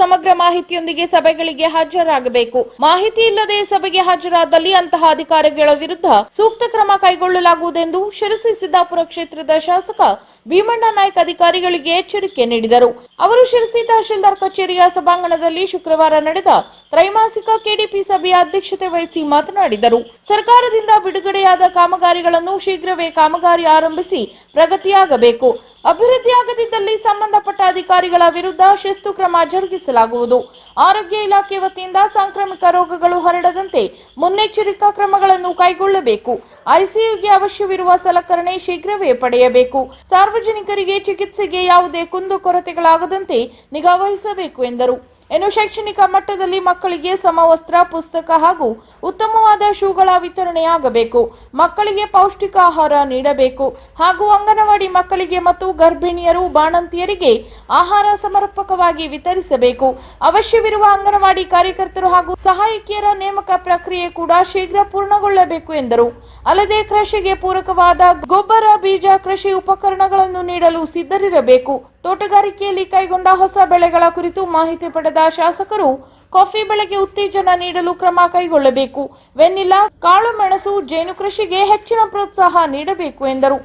ಸಮಗ್ರ ಮಾಹಿತಿಯೊಂದಿಗೆ ಸಭೆಗಳಿಗೆ ಹಾಜರಾಗಬೇಕು. ಮಾಹಿತಿ ಇಲ್ಲದೆ ಸಭೆಗೆ ಹಾಜರಾದಲ್ಲಿ ಅಂತಹ ಅಧಿಕಾರಿಗಳ ವಿರುದ್ಧ ಸೂಕ್ತ ಕ್ರಮ ಕೈಗೊಳ್ಳಲಾಗುವುದೆಂದು ಶಿರಸಿ ಸಿದ್ದಾಪುರ ಕ್ಷೇತ್ರದ ಶಾಸಕ ಭೀಮಣ್ಣ ನಾಯ್ಕ ಅಧಿಕಾರಿಗಳಿಗೆ ಎಚ್ಚರಿಕೆ ನೀಡಿದರು. ಅವರು ಶಿರಸಿ ತಹಶೀಲ್ದಾರ್ ಕಚೇರಿಯ ಸಭಾಂಗಣದಲ್ಲಿ ಶುಕ್ರವಾರ ನಡೆದ ತ್ರೈಮಾಸಿಕ ಕೆಡಿಪಿ ಸಭೆಯ ಅಧ್ಯಕ್ಷತೆ ವಹಿಸಿ ಮಾತನಾಡಿದರು. ಸರ್ಕಾರದಿಂದ ಬಿಡುಗಡೆಯಾದ ಕಾಮಗಾರಿಗಳನ್ನು ಶೀಘ್ರವೇ ಕಾಮಗಾರಿ ಆರಂಭಿಸಿ ಪ್ರಗತಿಯಾಗಬೇಕು. ಅಭಿವೃದ್ಧಿಯಾಗದಿದ್ದಲ್ಲಿ ಸಂಬಂಧಪಟ್ಟ ಅಧಿಕಾರಿಗಳ ವಿರುದ್ಧ ಶಿಸ್ತು ಕ್ರಮ ಜರುಗಿಸಲಾಗುವುದು. ಆರೋಗ್ಯ ಇಲಾಖೆ ವತಿಯಿಂದ ಸಾಂಕ್ರಾಮಿಕ ರೋಗಗಳು ಹರಡದಂತೆ ಮುನ್ನೆಚ್ಚರಿಕಾ ಕ್ರಮಗಳನ್ನು ಕೈಗೊಳ್ಳಬೇಕು. ಐಸಿಯುಗೆ ಅವಶ್ಯವಿರುವ ಸಲಕರಣೆ ಶೀಘ್ರವೇ ಪಡೆಯಬೇಕು. ಸಾರ್ವಜನಿಕರಿಗೆ ಚಿಕಿತ್ಸೆಗೆ ಯಾವುದೇ ಕುಂದು ಕೊರತೆಗಳಾಗದಂತೆ ನಿಗಾವಹಿಸಬೇಕು ಎಂದರು. ಇನ್ನು ಶೈಕ್ಷಣಿಕ ಮಟ್ಟದಲ್ಲಿ ಮಕ್ಕಳಿಗೆ ಸಮವಸ್ತ್ರ, ಪುಸ್ತಕ ಹಾಗೂ ಉತ್ತಮವಾದ ಶೂಗಳ ವಿತರಣೆಯಾಗಬೇಕು. ಮಕ್ಕಳಿಗೆ ಪೌಷ್ಟಿಕ ಆಹಾರ ನೀಡಬೇಕು. ಹಾಗೂ ಅಂಗನವಾಡಿ ಮಕ್ಕಳಿಗೆ ಮತ್ತು ಗರ್ಭಿಣಿಯರು, ಬಾಣಂತಿಯರಿಗೆ ಆಹಾರ ಸಮರ್ಪಕವಾಗಿ ವಿತರಿಸಬೇಕು. ಅವಶ್ಯವಿರುವ ಅಂಗನವಾಡಿ ಕಾರ್ಯಕರ್ತರು ಹಾಗೂ ಸಹಾಯಕಿಯರ ನೇಮಕ ಪ್ರಕ್ರಿಯೆ ಕೂಡ ಶೀಘ್ರ ಪೂರ್ಣಗೊಳ್ಳಬೇಕು ಎಂದರು. ಅಲ್ಲದೆ ಕೃಷಿಗೆ ಪೂರಕವಾದ ಗೊಬ್ಬರ, ಬೀಜ, ಕೃಷಿ ಉಪಕರಣಗಳನ್ನು ನೀಡಲು ಸಿದ್ಧರಿರಬೇಕು. ತೋಟಗಾರಿಕೆಯಲ್ಲಿ ಕೈಗೊಂಡ ಹೊಸ ಬೆಳೆಗಳ ಕುರಿತು ಮಾಹಿತಿ ಪಡೆದ ಶಾಸಕರು, ಕಾಫಿ ಬೆಳೆಗೆ ಉತ್ತೇಜನ ನೀಡಲು ಕ್ರಮ ಕೈಗೊಳ್ಳಬೇಕು. ವೆನ್ನಿಲಾ ಕಾಳು ಮೆಣಸು, ಜೇನು ಕೃಷಿಗೆ ಹೆಚ್ಚಿನ ಪ್ರೋತ್ಸಾಹ ನೀಡಬೇಕು ಎಂದರು.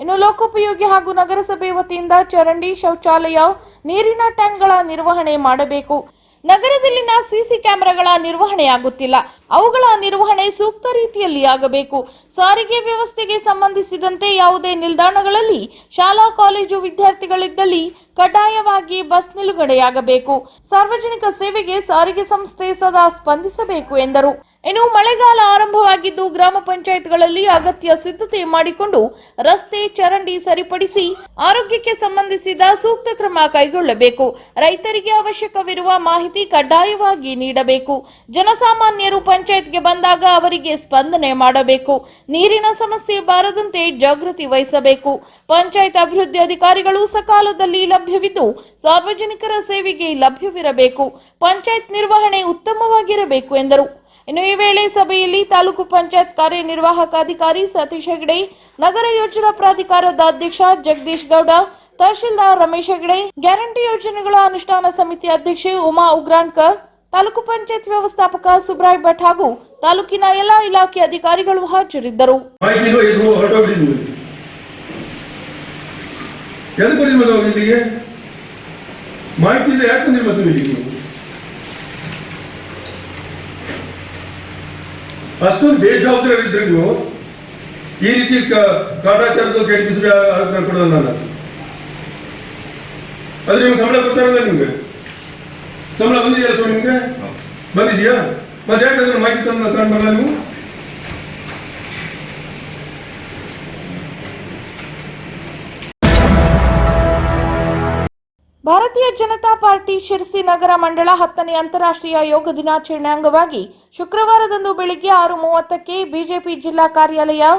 ಇನ್ನು ಲೋಕೋಪಯೋಗಿ ಹಾಗೂ ನಗರಸಭೆ ವತಿಯಿಂದ ಚರಂಡಿ ಶೌಚಾಲಯ, ನೀರಿನ ಟ್ಯಾಂಕ್ಗಳ ನಿರ್ವಹಣೆ ಮಾಡಬೇಕು. ನಗರದಲ್ಲಿನ ಸಿಸಿ ಕ್ಯಾಮೆರಾಗಳ ನಿರ್ವಹಣೆಯಾಗುತ್ತಿಲ್ಲ. ಅವುಗಳ ನಿರ್ವಹಣೆ ಸೂಕ್ತ ರೀತಿಯಲ್ಲಿ ಆಗಬೇಕು. ಸಾರಿಗೆ ವ್ಯವಸ್ಥೆಗೆ ಸಂಬಂಧಿಸಿದಂತೆ ಯಾವುದೇ ನಿಲ್ದಾಣಗಳಲ್ಲಿ ಶಾಲಾ, ಕಾಲೇಜು ವಿದ್ಯಾರ್ಥಿಗಳಿದ್ದಲ್ಲಿ ಕಡ್ಡಾಯವಾಗಿ ಬಸ್ ನಿಲುಗಡೆಯಾಗಬೇಕು. ಸಾರ್ವಜನಿಕ ಸೇವೆಗೆ ಸಾರಿಗೆ ಸಂಸ್ಥೆ ಸದಾ ಸ್ಪಂದಿಸಬೇಕು ಎಂದರು. ಇನ್ನು ಮಳೆಗಾಲ ಆರಂಭವಾಗಿದ್ದು ಗ್ರಾಮ ಪಂಚಾಯತ್ಗಳಲ್ಲಿ ಅಗತ್ಯ ಸಿದ್ಧತೆ ಮಾಡಿಕೊಂಡು ರಸ್ತೆ ಚರಂಡಿ ಸರಿಪಡಿಸಿ ಆರೋಗ್ಯಕ್ಕೆ ಸಂಬಂಧಿಸಿದ ಸೂಕ್ತ ಕ್ರಮ ಕೈಗೊಳ್ಳಬೇಕು. ರೈತರಿಗೆ ಅವಶ್ಯಕವಿರುವ ಮಾಹಿತಿ ಕಡ್ಡಾಯವಾಗಿ ನೀಡಬೇಕು. ಜನಸಾಮಾನ್ಯರು ಪಂಚಾಯತ್ಗೆ ಬಂದಾಗ ಅವರಿಗೆ ಸ್ಪಂದನೆ ಮಾಡಬೇಕು. ನೀರಿನ ಸಮಸ್ಯೆ ಬಾರದಂತೆ ಜಾಗೃತಿ ವಹಿಸಬೇಕು. ಪಂಚಾಯತ್ ಅಭಿವೃದ್ಧಿ ಅಧಿಕಾರಿಗಳು ಸಕಾಲದಲ್ಲಿ ಲಭ್ಯವಿದ್ದು ಸಾರ್ವಜನಿಕರ ಸೇವೆಗೆ ಲಭ್ಯವಿರಬೇಕು. ಪಂಚಾಯತ್ ನಿರ್ವಹಣೆ ಉತ್ತಮವಾಗಿರಬೇಕು ಎಂದರು. ಇನ್ನು ಈ ವೇಳೆ ಸಭೆಯಲ್ಲಿ ತಾಲೂಕು ಪಂಚಾಯತ್ ಕಾರ್ಯನಿರ್ವಾಹಕ ಅಧಿಕಾರಿ ಸತೀಶ್ ಹೆಗಡೆ, ನಗರ ಯೋಜನಾ ಪ್ರಾಧಿಕಾರದ ಅಧ್ಯಕ್ಷ ಜಗದೀಶ್ ಗೌಡ, ತಹಶೀಲ್ದಾರ್ ರಮೇಶ್ ಹೆಗಡೆ, ಗ್ಯಾರಂಟಿ ಯೋಜನೆಗಳ ಅನುಷ್ಠಾನ ಸಮಿತಿ ಅಧ್ಯಕ್ಷೆ ಉಮಾ ಉಗ್ರಾಣ್ಕರ್, ತಾಲೂಕು ಪಂಚಾಯತ್ ವ್ಯವಸ್ಥಾಪಕ ಸುಬ್ರಾಯ್ ಭಟ್ ಹಾಗೂ ತಾಲೂಕಿನ ಎಲ್ಲಾ ಇಲಾಖೆ ಅಧಿಕಾರಿಗಳು ಹಾಜರಿದ್ದರು. ಮಾಹಿತಿ ಇಲ್ವಾ ಇದು ಹೊರಟೋಗ್ಬಿಡಿ ನೀವು ಎದಕ್ಕೆ ಬಂದಿರಿ ಮತ್ತೆ ಅವ್ರು ಇಲ್ಲಿಗೆ ಮಾಹಿತಿ ಇದೆ ಯಾಕೆ ಬಂದಿರಿ ಮತ್ತೆ ಇಲ್ಲಿಗೆ ನೀವು ಅಷ್ಟೊಂದು ಬೇಜವಾಬ್ದಾರಿದ್ರಿಗೂ ಇದ್ರೆ ನೀವು ಈ ರೀತಿ ಕಾಟಾಚಾರದ ಕೆಡಿಸಿ ಕೊಡೋದು ನಾನು ಅದ್ರ ನಿಮ್ಗೆ ಸಂಬಳ ಕೊಡ್ತಾರಲ್ಲ ನಿಮ್ಗೆ? ಸಂಬಳ ಬಂದಿದೆಯಾ ಸೊ ನಿಮ್ಗೆ? ಬಂದಿದೆಯಾ? ಮತ್ತೆ ಯಾಕಂದ್ರೆ ಮಾಹಿತಿ ತಂದು ಬರಲ್ಲ ನೀವು? ಭಾರತೀಯ ಜನತಾ ಪಾರ್ಟಿ ಶಿರ್ಸಿ ನಗರ ಮಂಡಳ ಹತ್ತನೇ ಅಂತಾರಾಷ್ಟ್ರೀಯ ಯೋಗ ದಿನಾಚರಣೆ ಅಂಗವಾಗಿ ಶುಕ್ರವಾರದಂದು ಬೆಳಿಗ್ಗೆ ಆರು ಮೂವತ್ತಕ್ಕೆ ಬಿಜೆಪಿ ಜಿಲ್ಲಾ ಕಾರ್ಯಾಲಯ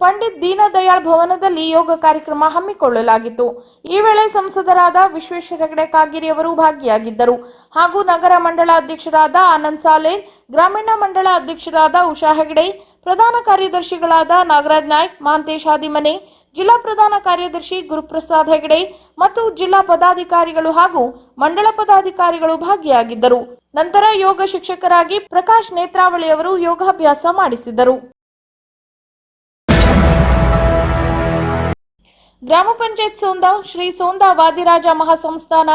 ಪಂಡಿತ್ ದೀನದಯಾಳ್ ಭವನದಲ್ಲಿ ಯೋಗ ಕಾರ್ಯಕ್ರಮ ಹಮ್ಮಿಕೊಳ್ಳಲಾಗಿತ್ತು. ಈ ವೇಳೆ ಸಂಸದರಾದ ವಿಶ್ವೇಶ್ವರ ಹೆಗಡೆ ಕಾಗೇರಿ ಅವರು ಭಾಗಿಯಾಗಿದ್ದರು. ಹಾಗೂ ನಗರ ಮಂಡಳ ಅಧ್ಯಕ್ಷರಾದ ಆನಂದ್ ಸಾಲೆ, ಗ್ರಾಮೀಣ ಮಂಡಳ ಅಧ್ಯಕ್ಷರಾದ ಉಷಾ ಹೆಗಡೆ, ಪ್ರಧಾನ ಕಾರ್ಯದರ್ಶಿಗಳಾದ ನಾಗರಾಜ್ ನಾಯ್ಕ್, ಮಾಂತೇಶ್ ಹಾದಿಮನೆ ಜಿಲ್ಲಾ ಪ್ರಧಾನ ಕಾರ್ಯದರ್ಶಿ ಗುರುಪ್ರಸಾದ್ ಹೆಗಡೆ ಮತ್ತು ಜಿಲ್ಲಾ ಪದಾಧಿಕಾರಿಗಳು ಹಾಗೂ ಮಂಡಳ ಪದಾಧಿಕಾರಿಗಳು ಭಾಗಿಯಾಗಿದ್ದರು. ನಂತರ ಯೋಗ ಶಿಕ್ಷಕರಾಗಿ ಪ್ರಕಾಶ್ ನೇತ್ರಾವಳಿ ಅವರು ಯೋಗಾಭ್ಯಾಸ ಮಾಡಿಸಿದರು. ಗ್ರಾಮ ಪಂಚಾಯತ್ ಸೋಂದ ಶ್ರೀ ಸೋಂದ ವಾದಿರಾಜ ಮಹಾಸಂಸ್ಥಾನ,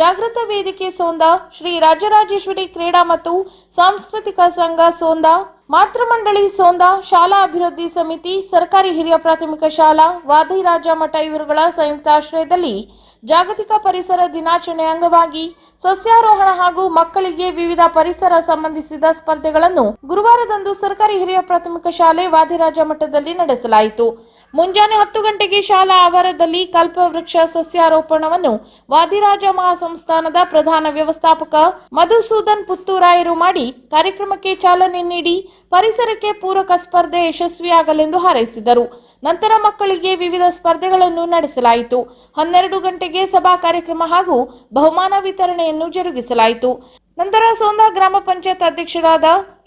ಜಾಗೃತ ವೇದಿಕೆ ಸೋಂದ ಶ್ರೀ ರಾಜರಾಜೇಶ್ವರಿ ಕ್ರೀಡಾ ಮತ್ತು ಸಾಂಸ್ಕೃತಿಕ ಸಂಘ ಸೋಂದ ಮಾತೃಮಂಡಳಿ ಸೋಂದಾ ಶಾಲಾ ಅಭಿವೃದ್ಧಿ ಸಮಿತಿ, ಸರ್ಕಾರಿ ಹಿರಿಯ ಪ್ರಾಥಮಿಕ ಶಾಲಾ ವಾದಿರಾಜ ಮಠ ಇವರುಗಳ ಸಂಯುಕ್ತ ಆಶ್ರಯದಲ್ಲಿ ಜಾಗತಿಕ ಪರಿಸರ ದಿನಾಚರಣೆ ಅಂಗವಾಗಿ ಸಸ್ಯಾರೋಹಣ ಹಾಗೂ ಮಕ್ಕಳಿಗೆ ವಿವಿಧ ಪರಿಸರ ಸಂಬಂಧಿಸಿದ ಸ್ಪರ್ಧೆಗಳನ್ನು ಗುರುವಾರದಂದು ಸರ್ಕಾರಿ ಹಿರಿಯ ಪ್ರಾಥಮಿಕ ಶಾಲೆ ವಾದಿರಾಜ ಮಠದಲ್ಲಿ ನಡೆಸಲಾಯಿತು. ಮುಂಜಾನೆ ಹತ್ತು ಗಂಟೆಗೆ ಶಾಲಾ ಆವರದಲ್ಲಿ ಕಲ್ಪವೃಕ್ಷ ಸಸ್ಯಾರೋಪಣವನ್ನು ವಾದಿರಾಜ ಮಹಾಸಂಸ್ಥಾನದ ಪ್ರಧಾನ ವ್ಯವಸ್ಥಾಪಕ ಮಧುಸೂದನ್ ಪುತ್ತೂರಾಯರು ಮಾಡಿ ಕಾರ್ಯಕ್ರಮಕ್ಕೆ ಚಾಲನೆ ನೀಡಿ ಪರಿಸರಕ್ಕೆ ಪೂರಕ ಸ್ಪರ್ಧೆ ಯಶಸ್ವಿಯಾಗಲೆಂದು ಹಾರೈಸಿದರು. ನಂತರ ಮಕ್ಕಳಿಗೆ ವಿವಿಧ ಸ್ಪರ್ಧೆಗಳನ್ನು ನಡೆಸಲಾಯಿತು. ಹನ್ನೆರಡು ಗಂಟೆಗೆ ಸಭಾ ಕಾರ್ಯಕ್ರಮ ಹಾಗೂ ಬಹುಮಾನ ವಿತರಣೆಯನ್ನು ಜರುಗಿಸಲಾಯಿತು. ನಂತರ ಸೋಂದಾ ಗ್ರಾಮ ಪಂಚಾಯತ್ ಅಧ್ಯಕ್ಷರಾದ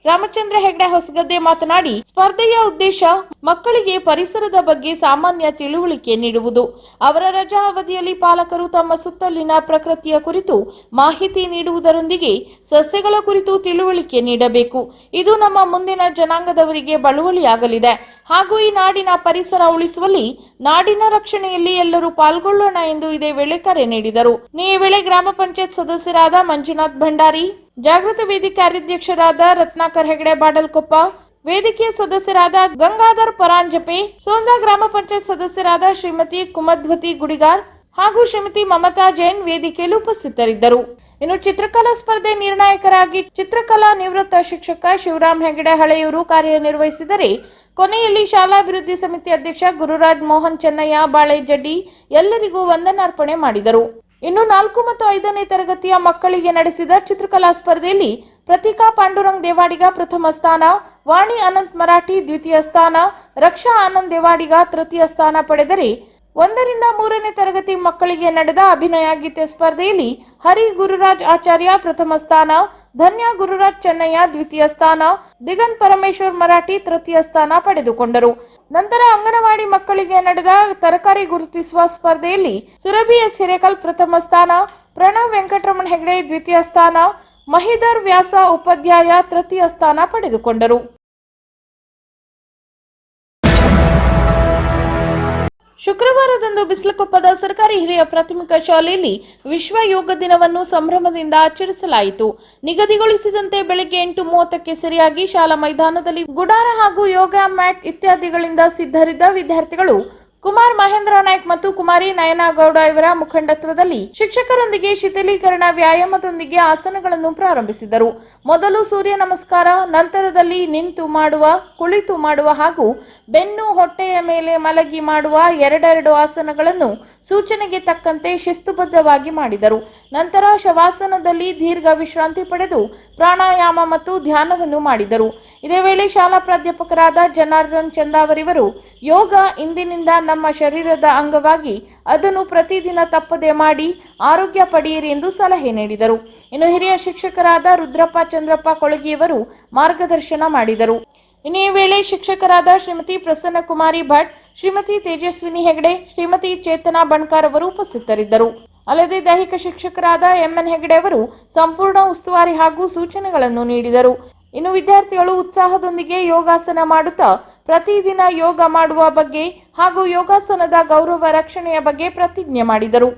ರಾಮಚಂದ್ರ ಹೆಗ್ಡೆ ಹೊಸಗದ್ದೆ ಮಾತನಾಡಿ, ಸ್ಪರ್ಧೆಯ ಉದ್ದೇಶ ಮಕ್ಕಳಿಗೆ ಪರಿಸರದ ಬಗ್ಗೆ ಸಾಮಾನ್ಯ ತಿಳುವಳಿಕೆ ನೀಡುವುದು. ಅವರ ರಜಾ ಅವಧಿಯಲ್ಲಿ ಪಾಲಕರು ತಮ್ಮ ಸುತ್ತಲಿನ ಪ್ರಕೃತಿಯ ಕುರಿತು ಮಾಹಿತಿ ನೀಡುವುದರೊಂದಿಗೆ ಸಸ್ಯಗಳ ಕುರಿತು ತಿಳುವಳಿಕೆ ನೀಡಬೇಕು. ಇದು ನಮ್ಮ ಮುಂದಿನ ಜನಾಂಗದವರಿಗೆ ಬಳುವಳಿಯಾಗಲಿದೆ. ಹಾಗೂ ಈ ನಾಡಿನ ಪರಿಸರ ಉಳಿಸುವಲ್ಲಿ ನಾಡಿನ ರಕ್ಷಣೆಯಲ್ಲಿ ಎಲ್ಲರೂ ಪಾಲ್ಗೊಳ್ಳೋಣ ಎಂದು ಇದೇ ವೇಳೆ ಕರೆ ನೀಡಿದರು. ಈ ವೇಳೆ ಗ್ರಾಮ ಪಂಚಾಯತ್ ಸದಸ್ಯರಾದ ಮಂಜುನಾಥ್ ಭಂಡಾರಿ ಜಾಗೃತ ವೇದಿಕೆ ಕಾರ್ಯಾಧ್ಯಕ್ಷರಾದ ರತ್ನಾಕರ್ ಹೆಗಡೆ, ಬಾಡಲ್ಕೊಪ್ಪ, ವೇದಿಕೆಯ ಸದಸ್ಯರಾದ ಗಂಗಾಧರ್ ಪರಾಂಜಪೆ, ಸೋಂದಾ ಗ್ರಾಮ ಪಂಚಾಯತ್ ಸದಸ್ಯರಾದ ಶ್ರೀಮತಿ ಕುಮದ್ವತಿ ಗುಡಿಗಾರ್ ಹಾಗೂ ಶ್ರೀಮತಿ ಮಮತಾ ಜೈನ್ ವೇದಿಕೆಯಲ್ಲಿ ಉಪಸ್ಥಿತರಿದ್ದರು. ಇನ್ನು ಚಿತ್ರಕಲಾ ಸ್ಪರ್ಧೆ ನಿರ್ಣಾಯಕರಾಗಿ ಚಿತ್ರಕಲಾ ನಿವೃತ್ತ ಶಿಕ್ಷಕ ಶಿವರಾಮ್ ಹೆಗಡೆ ಹಳೆಯೂರು ಕಾರ್ಯನಿರ್ವಹಿಸಿದರೆ, ಕೊನೆಯಲ್ಲಿ ಶಾಲಾಭಿವೃದ್ಧಿ ಸಮಿತಿ ಅಧ್ಯಕ್ಷ ಗುರುರಾಜ್ ಮೋಹನ್ ಚೆನ್ನಯ್ಯ ಬಾಳೆಜಡ್ಡಿ ಎಲ್ಲರಿಗೂ ವಂದನಾರ್ಪಣೆ ಮಾಡಿದರು. ಇನ್ನು ನಾಲ್ಕು ಮತ್ತು ಐದನೇ ತರಗತಿಯ ಮಕ್ಕಳಿಗೆ ನಡೆಸಿದ ಚಿತ್ರಕಲಾ ಸ್ಪರ್ಧೆಯಲ್ಲಿ ಪ್ರತಿಕಾ ಪಾಂಡುರಂಗ್ ದೇವಾಡಿಗ ಪ್ರಥಮ ಸ್ಥಾನ, ವಾಣಿ ಅನಂತ್ ಮರಾಠಿ ದ್ವಿತೀಯ ಸ್ಥಾನ, ರಕ್ಷಾ ಆನಂದ್ ದೇವಾಡಿಗ ತೃತೀಯ ಸ್ಥಾನ ಪಡೆದರೆ ಒಂದರಿಂದ ಮೂರನೇ ತರಗತಿ ಮಕ್ಕಳಿಗೆ ನಡೆದ ಅಭಿನಯ ಗೀತೆ ಸ್ಪರ್ಧೆಯಲ್ಲಿ ಹರಿ ಗುರುರಾಜ್ ಆಚಾರ್ಯ ಪ್ರಥಮ ಸ್ಥಾನ ಧನ್ಯ ಗುರುರಾಜ್ ಚೆನ್ನಯ್ಯ ದ್ವಿತೀಯ ಸ್ಥಾನ, ದಿಗಂತ್ ಪರಮೇಶ್ವರ್ ಮರಾಠಿ ತೃತೀಯ ಸ್ಥಾನ ಪಡೆದುಕೊಂಡರು. ನಂತರ ಅಂಗನವಾಡಿ ಮಕ್ಕಳಿಗೆ ನಡೆದ ತರಕಾರಿ ಗುರುತಿಸುವ ಸ್ಪರ್ಧೆಯಲ್ಲಿ ಸುರಭಿ ಎಸ್ ಪ್ರಥಮ ಸ್ಥಾನ, ಪ್ರಣವ್ ವೆಂಕಟರಮಣ ಹೆಗಡೆ ದ್ವಿತೀಯ ಸ್ಥಾನ ಮಹಿಧರ್ ವ್ಯಾಸ ಉಪಾಧ್ಯಾಯ ತೃತೀಯ ಸ್ಥಾನ ಪಡೆದುಕೊಂಡರು. ಶುಕ್ರವಾರದಂದು ಬಿಸ್ಲಕೊಪ್ಪದ ಸರ್ಕಾರಿ ಹಿರಿಯ ಪ್ರಾಥಮಿಕ ಶಾಲೆಯಲ್ಲಿ ವಿಶ್ವ ಯೋಗ ದಿನವನ್ನು ಸಂಭ್ರಮದಿಂದ ಆಚರಿಸಲಾಯಿತು. ನಿಗದಿಗೊಳಿಸಿದಂತೆ ಬೆಳಗ್ಗೆ ಎಂಟು ಮೂವತ್ತಕ್ಕೆ ಸರಿಯಾಗಿ ಶಾಲಾ ಮೈದಾನದಲ್ಲಿ ಗುಡಾರ ಹಾಗೂ ಯೋಗ ಮ್ಯಾಟ್ ಇತ್ಯಾದಿಗಳಿಂದ ಸಿದ್ಧರಿದ್ದ ವಿದ್ಯಾರ್ಥಿಗಳು ಕುಮಾರ್ ಮಹೇಂದ್ರ ನಾಯ್ಕ್ ಮತ್ತು ಕುಮಾರಿ ನಯನಗೌಡ ಇವರ ಮುಖಂಡತ್ವದಲ್ಲಿ ಶಿಕ್ಷಕರೊಂದಿಗೆ ಶಿಥಿಲೀಕರಣ ವ್ಯಾಯಾಮದೊಂದಿಗೆ ಆಸನಗಳನ್ನು ಪ್ರಾರಂಭಿಸಿದರು. ಮೊದಲು ಸೂರ್ಯ ನಮಸ್ಕಾರ, ನಂತರದಲ್ಲಿ ನಿಂತು ಮಾಡುವ, ಕುಳಿತು ಮಾಡುವ ಹಾಗೂ ಬೆನ್ನು ಹೊಟ್ಟೆಯ ಮೇಲೆ ಮಲಗಿ ಮಾಡುವ ಎರಡೆರಡು ಆಸನಗಳನ್ನು ಸೂಚನೆಗೆ ತಕ್ಕಂತೆ ಶಿಸ್ತುಬದ್ಧವಾಗಿ ಮಾಡಿದರು. ನಂತರ ಶವಾಸನದಲ್ಲಿ ದೀರ್ಘ ವಿಶ್ರಾಂತಿ ಪಡೆದು ಪ್ರಾಣಾಯಾಮ ಮತ್ತು ಧ್ಯಾನವನ್ನು ಮಾಡಿದರು. ಇದೇ ವೇಳೆ ಶಾಲಾ ಪ್ರಾಧ್ಯಾಪಕರಾದ ಜನಾರ್ದನ್ ಚಂದಾವರಿವರು ಯೋಗ ಇಂದಿನಿಂದ ನಮ್ಮ ಶರೀರದ ಅಂಗವಾಗಿ ಅದನ್ನು ಪ್ರತಿದಿನ ತಪ್ಪದೆ ಮಾಡಿ ಆರೋಗ್ಯ ಪಡೆಯಿರಿ ಎಂದು ಸಲಹೆ ನೀಡಿದರು. ಇನ್ನು ಹಿರಿಯ ಶಿಕ್ಷಕರಾದ ರುದ್ರಪ್ಪ, ಚಂದ್ರಪ್ಪ ಕೊಳಗಿಯವರು ಮಾರ್ಗದರ್ಶನ ಮಾಡಿದರು. ಇನ್ನು ಈ ವೇಳೆ ಶಿಕ್ಷಕರಾದ ಶ್ರೀಮತಿ ಪ್ರಸನ್ನ ಕುಮಾರಿ ಭಟ್, ಶ್ರೀಮತಿ ತೇಜಸ್ವಿನಿ ಹೆಗಡೆ, ಶ್ರೀಮತಿ ಚೇತನಾ ಬಣ್ಕಾರ್ ಅವರು ಉಪಸ್ಥಿತರಿದ್ದರು. ಅಲ್ಲದೆ ದೈಹಿಕ ಶಿಕ್ಷಕರಾದ ಎಂಎನ್ ಹೆಗಡೆ ಅವರು ಸಂಪೂರ್ಣ ಉಸ್ತುವಾರಿ ಹಾಗೂ ಸೂಚನೆಗಳನ್ನು ನೀಡಿದರು. ಇನ್ನು ವಿದ್ಯಾರ್ಥಿಗಳು ಉತ್ಸಾಹದೊಂದಿಗೆ ಯೋಗಾಸನ ಮಾಡುತ್ತಾ ಪ್ರತಿದಿನ ಯೋಗ ಮಾಡುವ ಬಗ್ಗೆ ಹಾಗೂ ಯೋಗಾಸನದ ಗೌರವ ರಕ್ಷಣೆಯ ಬಗ್ಗೆ ಪ್ರತಿಜ್ಞೆ ಮಾಡಿದರು.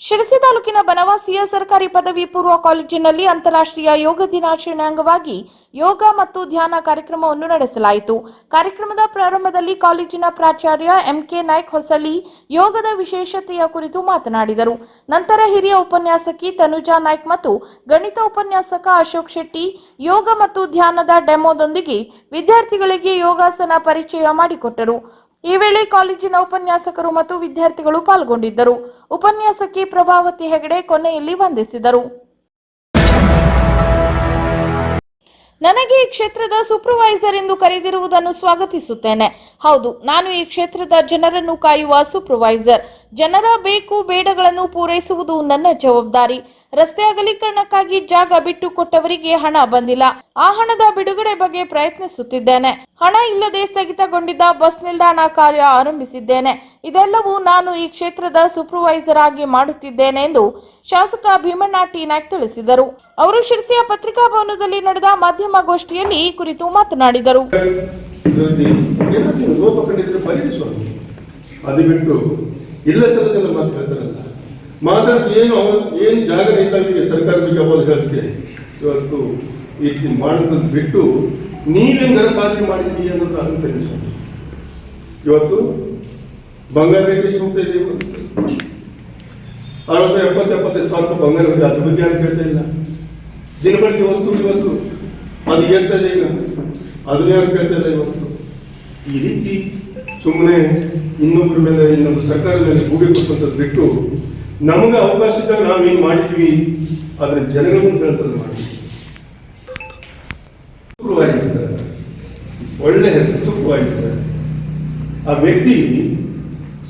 ಶಿರಸಿ ತಾಲೂಕಿನ ಬನವಾಸಿಯ ಸರ್ಕಾರಿ ಪದವಿ ಪೂರ್ವ ಕಾಲೇಜಿನಲ್ಲಿ ಅಂತಾರಾಷ್ಟ್ರೀಯ ಯೋಗ ದಿನಾಚರಣೆ ಅಂಗವಾಗಿ ಯೋಗ ಮತ್ತು ಧ್ಯಾನ ಕಾರ್ಯಕ್ರಮವನ್ನು ನಡೆಸಲಾಯಿತು. ಕಾರ್ಯಕ್ರಮದ ಪ್ರಾರಂಭದಲ್ಲಿ ಕಾಲೇಜಿನ ಪ್ರಾಚಾರ್ಯ ಎಂಕೆ ನಾಯ್ಕ್ ಹೊಸಳ್ಳಿ ಯೋಗದ ವಿಶೇಷತೆಯ ಕುರಿತು ಮಾತನಾಡಿದರು. ನಂತರ ಹಿರಿಯ ಉಪನ್ಯಾಸಕಿ ತನುಜಾ ನಾಯ್ಕ್ ಮತ್ತು ಗಣಿತ ಉಪನ್ಯಾಸಕ ಅಶೋಕ್ ಶೆಟ್ಟಿ ಯೋಗ ಮತ್ತು ಧ್ಯಾನದ ಡೆಮೋದೊಂದಿಗೆ ವಿದ್ಯಾರ್ಥಿಗಳಿಗೆ ಯೋಗಾಸನ ಪರಿಚಯ ಮಾಡಿಕೊಟ್ಟರು. ಈ ವೇಳೆ ಕಾಲೇಜಿನ ಉಪನ್ಯಾಸಕರು ಮತ್ತು ವಿದ್ಯಾರ್ಥಿಗಳು ಪಾಲ್ಗೊಂಡಿದ್ದರು. ಉಪನ್ಯಾಸಕಿ ಪ್ರಭಾವತಿ ಹೆಗಡೆ ಕೊನೆಯಲ್ಲಿ ವಂದಿಸಿದರು. ನನಗೆ ಈ ಕ್ಷೇತ್ರದ ಸೂಪರ್ವೈಸರ್ ಎಂದು ಕರೆದಿರುವುದನ್ನು ಸ್ವಾಗತಿಸುತ್ತೇನೆ. ಹೌದು, ನಾನು ಈ ಕ್ಷೇತ್ರದ ಜನರನ್ನು ಕಾಯುವ ಸೂಪರ್ವೈಸರ್. ಜನರ ಬೇಕು, ಬೇಡಗಳನ್ನು ಪೂರೈಸುವುದು ನನ್ನ ಜವಾಬ್ದಾರಿ. ರಸ್ತೆ ಅಗಲೀಕರಣಕ್ಕಾಗಿ ಜಾಗ ಬಿಟ್ಟು ಕೊಟ್ಟವರಿಗೆ ಹಣ ಬಂದಿಲ್ಲ. ಆ ಹಣದ ಬಿಡುಗಡೆ ಬಗ್ಗೆ ಪ್ರಯತ್ನಿಸುತ್ತಿದ್ದೇನೆ. ಹಣ ಇಲ್ಲದೆ ಸ್ಥಗಿತಗೊಂಡಿದ್ದ ಬಸ್ ನಿಲ್ದಾಣ ಕಾರ್ಯ ಆರಂಭಿಸಿದ್ದೇನೆ. ಇದೆಲ್ಲವೂ ನಾನು ಈ ಕ್ಷೇತ್ರದ ಸೂಪರ್ವೈಸರ್ ಆಗಿ ಮಾಡುತ್ತಿದ್ದೇನೆ ಎಂದು ಶಾಸಕ ಭೀಮಣ್ಣ ಟಿ. ನಾಯ್ಕ್ ತಿಳಿಸಿದರು. ಅವರು ಶಿರ್ಸಿಯ ಪತ್ರಿಕಾ ಭವನದಲ್ಲಿ ನಡೆದ ಮಾಧ್ಯಮಗೋಷ್ಠಿಯಲ್ಲಿ ಈ ಕುರಿತು ಮಾತನಾಡಿದರು. ಅದು ಬಿಟ್ಟು ಇಲ್ಲ ಸಲದೆಲ್ಲ ಮಾತು ಹೇಳ್ತಾರಲ್ಲ. ಮಾತಾಡೋದು ಏನು ಅವ- ಏನು ಜಾಗ ಇಲ್ಲ ನಿಮಗೆ ಸರ್ಕಾರಕ್ಕೆ ಅವಾಗ ಹೇಳಕ್ಕೆ ಇವತ್ತು ಈ ಮಾಡೋದು ಬಿಟ್ಟು ನೀವೇನು ಸಾಧನೆ ಮಾಡಿದ್ದೀರಿ ಅನ್ನೋದು ಅದನ್ನು ತಿಳಿಸ ಇವತ್ತು ಬಂಗಾರ ರೇಟ್ ಎಷ್ಟು ಹೋಗ್ತಾ? ಅರವತ್ತು, ಎಪ್ಪತ್ತು, ಎಪ್ಪತ್ತೈದು ಸಾವಿರ ರೂಪಾಯಿ ಬಂಗಾರ ಬಗ್ಗೆ ಅದ್ರ ಬಗ್ಗೆ ಯಾರು ಕೇಳ್ತಾ ಇಲ್ಲ. ದಿನಬಳಕೆ ವಸ್ತು ಇವತ್ತು. ಅದು ಹೇಳ್ತದೆ ಈಗ. ಅದನ್ನ ಯಾರು ಕೇಳ್ತಾ ಇಲ್ಲ ಇವತ್ತು? ಈ ರೀತಿ ಸುಮ್ಮನೆ ಇನ್ನೊಬ್ಬರ ಮೇಲೆ ಇನ್ನೊಂದು ಸರ್ಕಾರದ ಮೇಲೆ ಕೊಟ್ಟಂಥದ್ದು ಬಿಟ್ಟು ನಮಗೆ ಅವಕಾಶ ಇದ್ದಾಗ ಏನು ಮಾಡಿದ್ವಿ? ಅದನ್ನ ಜನಗಳನ್ನು ಹೇಳ್ತದೆ ಮಾಡಿ ಸೂಪರ್ವೈಸರ್. ಒಳ್ಳೆ ಹೆಸರು, ಸೂಪರ್ವೈಸರ್. ಆ ವ್ಯಕ್ತಿ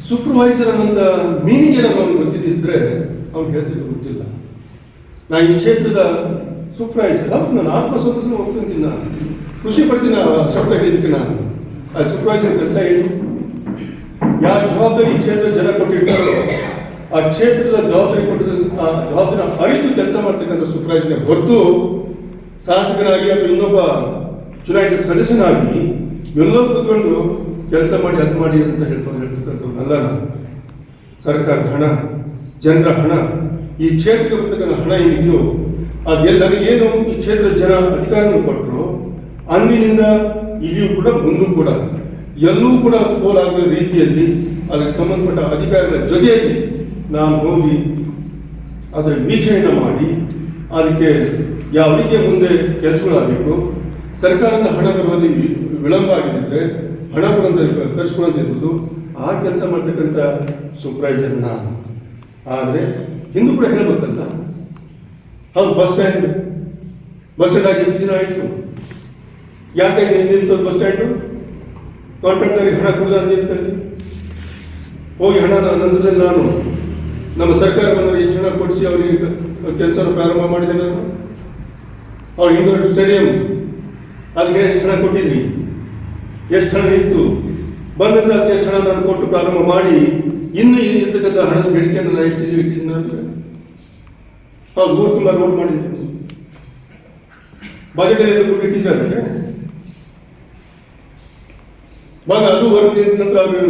ಸೂಪರ್ವೈಸರ್ ಅನ್ನೋಂಥ ಮೀನಿಂಗ್ ಏನಾದ್ರು ಅವ್ನಿಗೆ ಗೊತ್ತಿದ್ದಿದ್ರೆ ಅವ್ನು ಹೇಳ್ತಿದ್ರು ಗೊತ್ತಿಲ್ಲ. ನಾ ಈ ಕ್ಷೇತ್ರದ ಸೂಪರ್ವೈಸರ್. ಹೌದು, ನಾನು ಆತ್ಮಸಂತೋಷ ಒಪ್ಕೊಂತೀನಿ ನಾನು. ಖುಷಿ ಪಡ್ತೀನಿ ಶಬ್ದ ಹೇಳಿದ್ದಕ್ಕೆ ನಾನು. ಆ ಸೂಪರ್ವೈಸರ್ ಕೆಲಸ ಏನು? ಯಾವ ಜವಾಬ್ದಾರಿ ಈ ಕ್ಷೇತ್ರದ ಜನ ಕೊಟ್ಟಿರ್ತಾರೋ? ಆ ಕ್ಷೇತ್ರದ ಜವಾಬ್ದಾರಿ ಕೊಟ್ಟಿದ್ದ ಆ ಜವಾಬ್ದಾರಿ ಅರಿತು ಕೆಲಸ ಮಾಡ್ತಕ್ಕಂಥ ಸೂಪರ್ವೈಸರ್ ಹೊರತು ಶಾಸಕನಾಗಿ ಅಥವಾ ಇನ್ನೊಬ್ಬ ಚುನಾಯಿತ ಸದಸ್ಯನಾಗಿ ಎಲ್ಲೋ ಕೂತ್ಕೊಂಡು ಕೆಲಸ ಮಾಡಿ ಅದು ಮಾಡಿ ಅಂತ ಹೇಳ್ಕೊಂಡು ಹೇಳ್ತಕ್ಕಂಥವ್ರನ್ನಲ್ಲ ನಾನು ಸರ್ಕಾರದ ಹಣ, ಜನರ ಹಣ, ಈ ಕ್ಷೇತ್ರಕ್ಕೆ ಬರ್ತಕ್ಕಂಥ ಹಣ ಏನಿದೆಯೋ ಅದೆಲ್ಲ ನನಗೇನು ಈ ಕ್ಷೇತ್ರದ ಜನ ಅಧಿಕಾರವನ್ನು ಕೊಟ್ಟರು ಅಂದಿನಿಂದ ಇಲ್ಲಿಯೂ ಕೂಡ ಮುಂದೂ ಕೂಡ ಎಲ್ಲೂ ಕೂಡ ಫೋಲ್ ಆಗುವ ರೀತಿಯಲ್ಲಿ ಅದಕ್ಕೆ ಸಂಬಂಧಪಟ್ಟ ಅಧಿಕಾರಿಗಳ ಜೊತೆಯಲ್ಲಿ ನಾನು ಹೋಗಿ ಅದರ ವೀಕ್ಷಣೆಯನ್ನು ಮಾಡಿ, ಅದಕ್ಕೆ ಯಾವ ರೀತಿಯ ಮುಂದೆ ಕೆಲಸಗಳಾಗಬೇಕು, ಸರ್ಕಾರದ ಹಣ ಬರುವಲ್ಲಿ ವಿಳಂಬ ಆಗಿದ್ದರೆ ಹಣ ಕೊಡೋದು ಖರ್ಚು ಆ ಕೆಲಸ ಮಾಡ್ತಕ್ಕಂಥ ಸೂಪರ್ವೈಸರ್ ನಾನು. ಆದರೆ ಹಿಂದೂ ಕೂಡ ಹೇಳಬೇಕಲ್ಲ, ಹೌದು ಬಸ್ ಸ್ಟ್ಯಾಂಡ್ ಬಸ್ ಸ್ಟ್ಯಾಂಡ್ ಎಷ್ಟು ದಿನ ಆಯಿತು? ಯಾಕೆ ನಿಂತ ಬಸ್ ಸ್ಟ್ಯಾಂಡು ಕಾಂಟ್ರಾಕ್ಟರ್ಗೆ ಹಣ ಕೊಡೋದು ನಿಂತಲ್ಲಿ ಹೋಗಿ ಹಣ ನಂತರದಲ್ಲಿ ನಾನು ನಮ್ಮ ಸರ್ಕಾರ ಬಂದರೆ ಎಷ್ಟು ಹಣ ಕೊಡಿಸಿ ಅವರಿಗೆ ಕೆಲಸ ಪ್ರಾರಂಭ ಮಾಡಿದೆ ನಾನು ಅವ್ರು ಇಂಡೋರ್ ಸ್ಟೇಡಿಯಂ, ಅದಕ್ಕೆ ಎಷ್ಟು ಹಣ ಕೊಟ್ಟಿದ್ವಿ ಎಷ್ಟು ಹಣ ಇತ್ತು? ಬಂದ್ರೆ ಅದಕ್ಕೆ ಎಷ್ಟು ಹಣ ನಾನು ಕೊಟ್ಟು ಪ್ರಾರಂಭ ಮಾಡಿ, ಇನ್ನು ಇರ್ತಕ್ಕಂಥ ಹಣದ ಬೇಡಿಕೆಯನ್ನು ನಾನು ಎಷ್ಟು ಅವ್ರು ಊರು ತುಂಬ ರೋಡ್ ಮಾಡಿದ್ದೀನಿ ಬಜೆಟ್ ಎಲ್ಲ ಅದಕ್ಕೆ? ಬಂದ ಅದು ಹೊರಗೆ ನಂತರ ಅವರು